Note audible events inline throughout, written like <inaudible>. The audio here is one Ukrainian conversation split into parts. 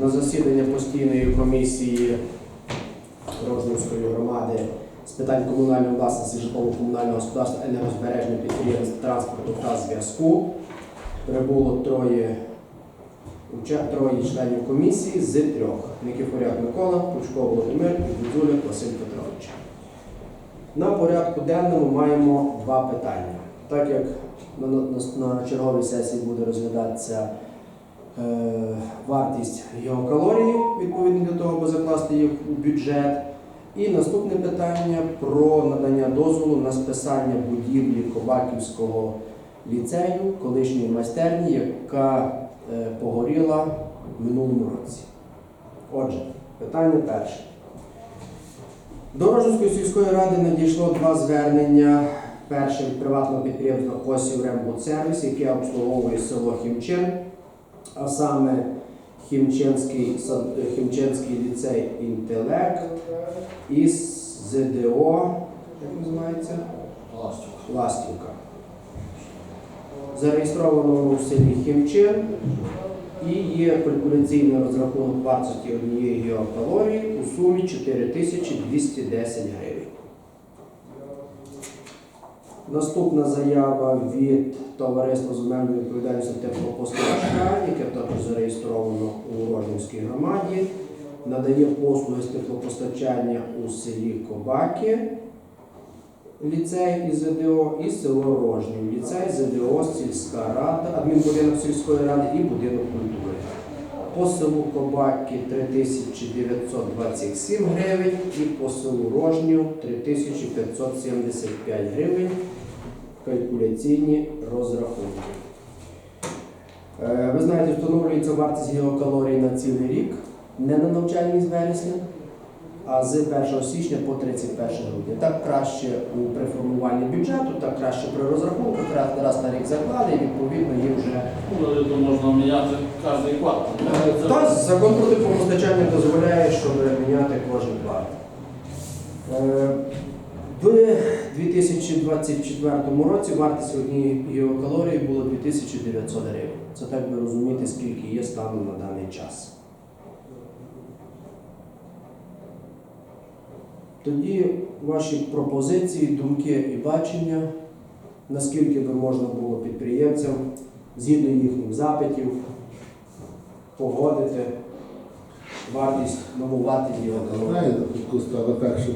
на засідання постійної комісії Рожнівської громади з питань комунальної власності, житлово-комунального господарства, енергозбережних підприємств, транспорту та зв'язку. Прибуло троє, троє членів комісії з трьох. Никифоряк Микола, Пучко Володимир і Гудзуляк Василь Петрович. На порядку денному маємо два питання. Так як на черговій сесії буде розглядатися е, вартість геокалорії, відповідно для того, аби закласти їх у бюджет. І наступне питання про надання дозволу на списання будівлі Кобаківського ліцею, колишньої майстерні, яка е, погоріла в минулому році. Отже, питання перше. До Рожинської сільської ради надійшло два звернення. Перше приватного підприємства Косів Рембудсервіс, яке обслуговує село Хімчин, а саме Хімченський, Хімченський ліцей інтелект із ЗДО, як називається? Ластівка. Зареєстровано в селі Хімчин і є калькуляційний розрахунок вартості однієї у сумі 4210 гривень. Наступна заява від товариства земельної відповідальності теплопостачання, яке також зареєстровано у Рожнівській громаді, надає послуги з теплопостачання у селі Кобаки, ліцей і ЗДО, і село Рожнів, ліцей, ЗДО, сільська рада, адмінбудинок сільської ради і будинок культури. По селу Кобаки 3927 гривень і по селу Рожнів 3575 гривень. Калькуляційні розрахунки. Е, Ви знаєте, встановлюється вартість геокалорій на цілий рік, не на навчальний з вересня, а з 1 січня по 31 грудня. Так краще у при формуванні бюджету, так краще при розрахунку, раз, раз на рік заклади, і відповідно їм вже Ну, можна міняти кожен квартал. та закон про теплопостачання дозволяє, щоб міняти кожен квартал. В 2024 році вартість однієї геокалорії була 2900 гривень. Це так ви розумієте, скільки є станом на даний час. Тоді ваші пропозиції, думки і бачення, наскільки би можна було підприємцям, згідно їхніх запитів, погодити вартість, нову вартість геокалорії. Знаєте, тут так, що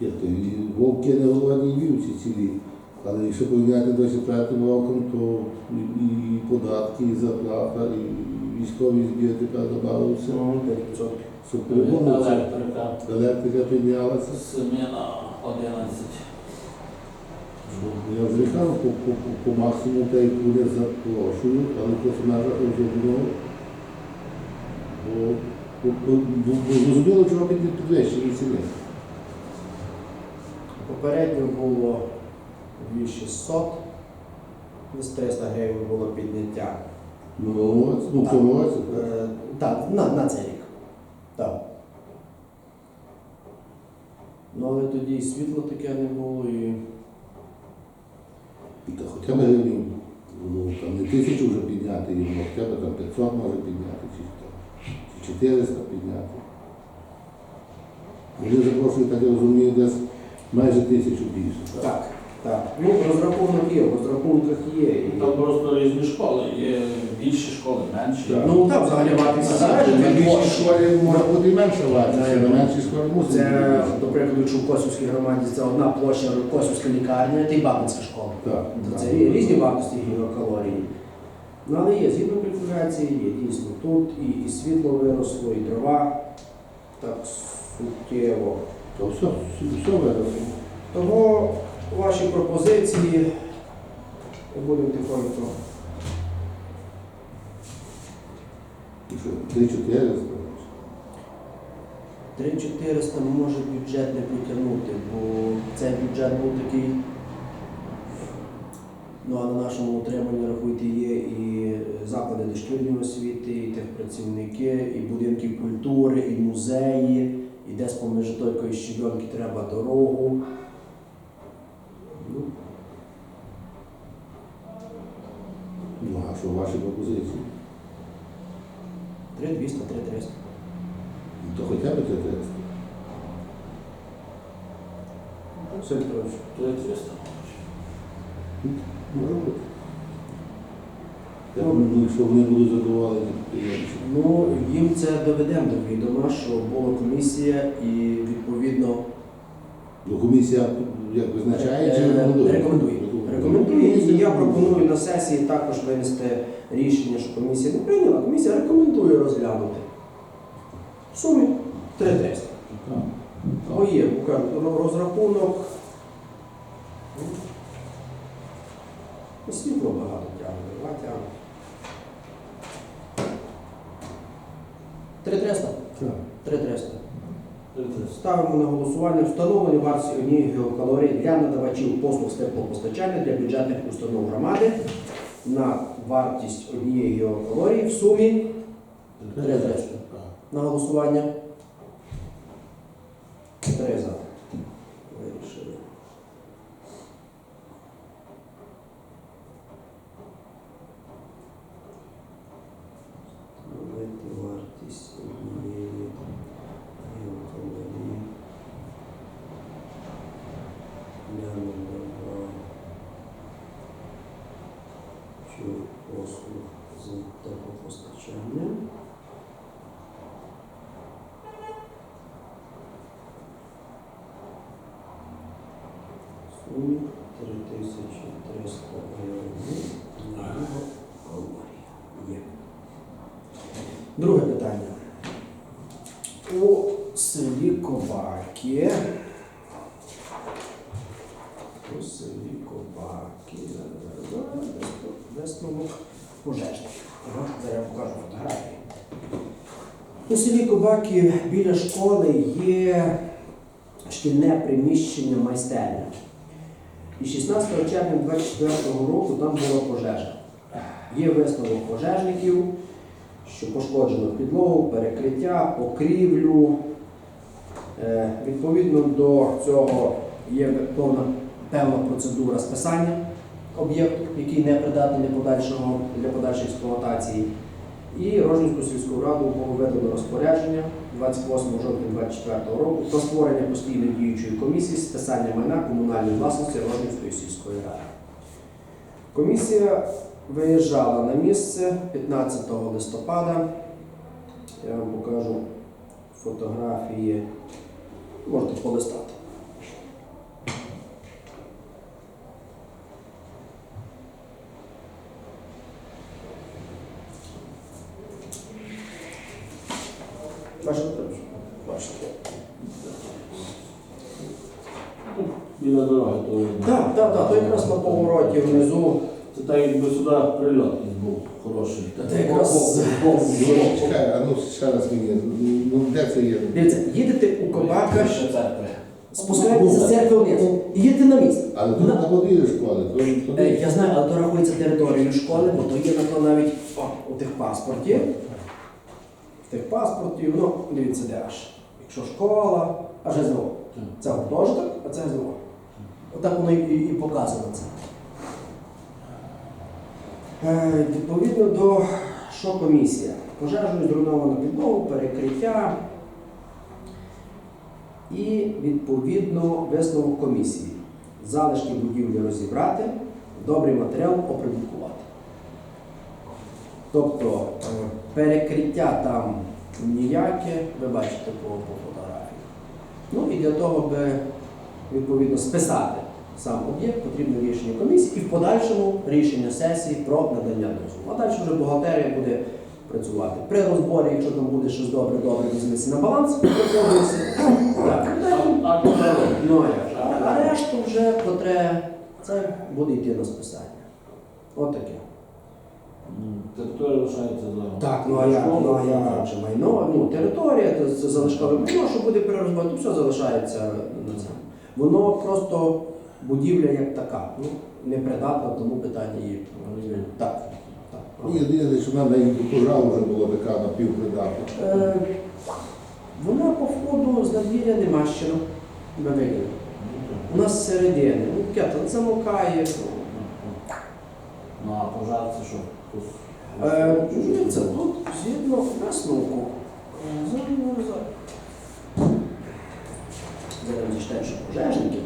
як то, і вовки не голодні і вівці цілі. Але якщо порівняти 24 роком, то і, і податки, і зарплата, і військові збір тепер додавалися. Ну, 5%. Щоб перегонуватися, Електрика електрика піднялася. з 7 на 11. Я кажу, по, по, по, по максимуму те, як буде запрошую, але просто межах розумного. Бо, бо, бо, бо, бо ціни. Попередньо було 2600, десь 300 гривень було підняття. Ну, ну, цьому році, так. Е, Так, на, на цей рік. Так. Ну, але тоді і світло таке не було, і І та хоча б гривень, ну, там не тисячу вже підняти, і хоча б там 500 може підняти, чи, чи 400 підняти. Вони запрошують, так я розумію, десь майже тисячу більше. Так? так, так. Ну, розрахунок є, в розрахунках є. І... Там просто різні школи. Є більші школи, менші. Так. Ну, там взагалі вартість залежить На від більшій школі може бути і менша вартість, Так. а на меншій школі мусить бути. Це, до прикладу, якщо в Косівській громаді це одна площа Косівська лікарня та й Бабинська школа. Так, Це так. є різні вартості гігакалорії. Ну, але є, згідно калькуляції, є дійсно тут і, і світло виросло, і дрова так суттєво. То все, все, все виросло. Тому ваші пропозиції будемо тихонько. І що, 3-400. 3400 може бюджет не потягнути, бо цей бюджет був такий. Ну а на нашому утриманні рахуйте є і заклади дошкільної освіти, і техпрацівники, і будинки культури, і музеї, і десь поміж тойкої щебенки треба дорогу. Ну, Ну, а що ваші пропозиції? 3200, 3300. То хоча б це тест. Все, Петрович. Три 300. Може бути. Я думаю, що вони будуть задоволені підприємці. Ну, їм це доведемо до відома, що була комісія і відповідно Ну, комісія як визначає, чи Е, рекомендує? Рекомендує. Рекомендує. І я пропоную на сесії також винести рішення, що комісія не прийняла. Комісія рекомендує розглянути. В сумі 3300. Так. Бо є розрахунок. І світло багато тягне, два тягне. 3300? Так. 3300. Три 300. Ставимо на голосування встановлення вартості однієї геокалорії для надавачів послуг з теплопостачання для бюджетних установ громади на вартість однієї геокалорії в сумі Три Три 300. 300. на голосування. Три за. Вирішили. Встановити вартість однієї геокалорії для надавачів послуг з теплопостачання. Сумі 3300 гривень на. Друге питання. У селі Кобаки. У селі Кобаки. Висновок пожежників. Я покажу фотографії. У селі Кобаки біля школи є шкільне приміщення майстерня. І 16 червня 24 року там була пожежа. Є висновок пожежників, що пошкоджено підлогу, перекриття, покрівлю. Е, Відповідно до цього є повна певна процедура списання об'єкту, який не придатний для подальшої експлуатації. І Рожнівську сільську раду було видано розпорядження 28 жовтня 2024 року про створення постійної діючої комісії з списання майна комунальної власності Рожнівської сільської ради. Комісія виїжджала на місце 15 листопада. Я вам покажу фотографії. Можете полистати. Бачите? Бачите. Біля дороги то видно. Так, так, так, то якраз на повороті внизу. Це так якби сюди прильот був хороший. Та якраз- Ну, <laughs> Чекай, а ну ще раз мені. Ну де це є? Дивіться, їдете у Кобака, Ще церкви. спускаєтеся з церкви вниз і їдете на місце. Але тут на подвір'ї школи. то- то- Е, Я знаю, але то рахується територією школи, бо то є на то навіть о, у тих паспорті. В тих паспорті, ну, дивіться, де аж. Якщо школа, аж СДО. Це гуртожиток, а це СДО. Отак воно і, і, і показано це. Е, відповідно до що комісія? Пожежою зруйновано підлогу, перекриття і відповідно висновок комісії. Залишки будівлі розібрати, добрий матеріал оприбуткувати. Тобто е, перекриття там ніяке, ви бачите по, по фотографії. Ну і для того, би відповідно списати сам об'єкт, потрібно рішення комісії і в подальшому рішення сесії про надання дозволу. А далі вже бухгалтерія буде працювати. При розборі, якщо там буде щось добре, добре візьметься на баланс. Так. А? Ну, а решту вже котре це буде йти на списання. От таке. Територія лишається за. Так, ну а як, ну а як же майно, ну територія, то це залишкове майно, що буде перерозбати, то все залишається на цьому. Воно просто будівля як така, ну, непридатна, тому питання є. Так. так. Ну, єдине, що навіть пожежа вже була така напівпридатна. Е, вона по входу з надвір'я не мащена. Ми виділи. У нас зсередини, ну таке, замокає. Ну а пожар це що? Е, Дивіться, тут згідно висновку. е, Зараз, зараз. Зараз зачитаю, що пожежники.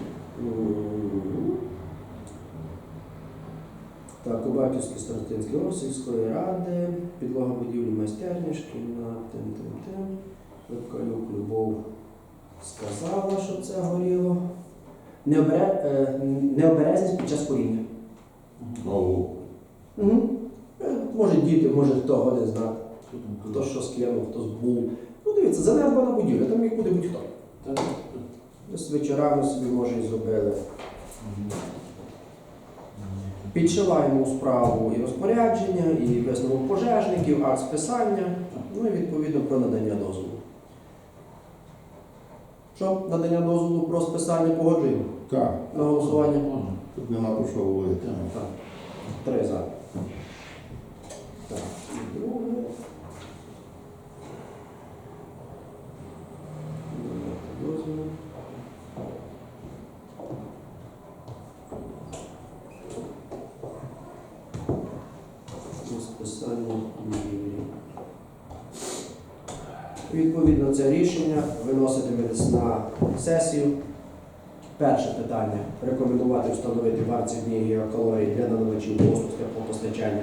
Так, Кубаківський старостинський офіс сільської ради, підлога будівлі майстерні, шкільна, тим, тим, тим. Липкалюк Любов сказала, що це горіло. Необере- е, Необережність під час коріння. Угу. Може діти, може хто годин знати. Хто що скинув, хто збув. Ну дивіться, занедбана будівля, там їх буде будь-хто. Десь вечорами собі може і зробили. Підшиваємо у справу і розпорядження, і висновок пожежників, акт списання, ну і відповідно про надання дозволу. Що, надання дозволу про списання погоджуємо Так, на голосування? Тут нема про що говорити. Так. Три за. Так, і друге. Давайте дозвіл. На списання будівлі. Відповідно, це рішення виноситиметься на сесію. Перше питання рекомендувати встановити вартість дні гігакалорій для надавачів послуг теплопостачання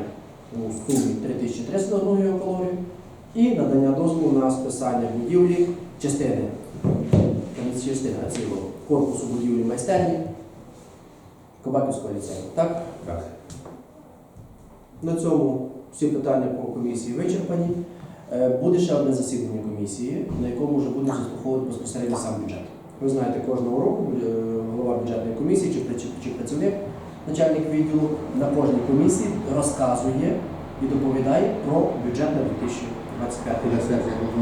у сумі 3301 гігакалорію і надання дозволу на списання будівлі частини, частини, цілого корпусу будівлі майстерні Кобаківського ліцею. Так? Так. На цьому всі питання по комісії вичерпані. Е, Буде ще одне засідання комісії, на якому вже будемо заслуховувати безпосередньо сам бюджет. Ви знаєте, кожного року е, голова бюджетної комісії чи, при- чи працівник, начальник відділу на кожній комісії розказує і доповідає про бюджет на 2025 Коли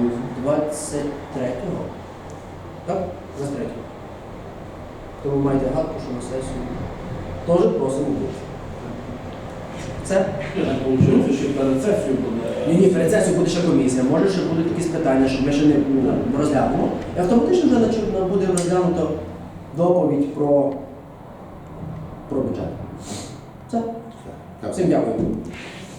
рік. 23-го. Так? 23-го. Тому маєте гадку, що на сесію теж просимо бути. Це так виходить, що перед сесією буде. Ні, ні, перед сесією буде ще комісія. Може, ще будуть якісь питання, що ми ще не ну, розглянемо. І автоматично вже нач- буде розглянуто доповідь про, про бюджет. Все. Всім дякую.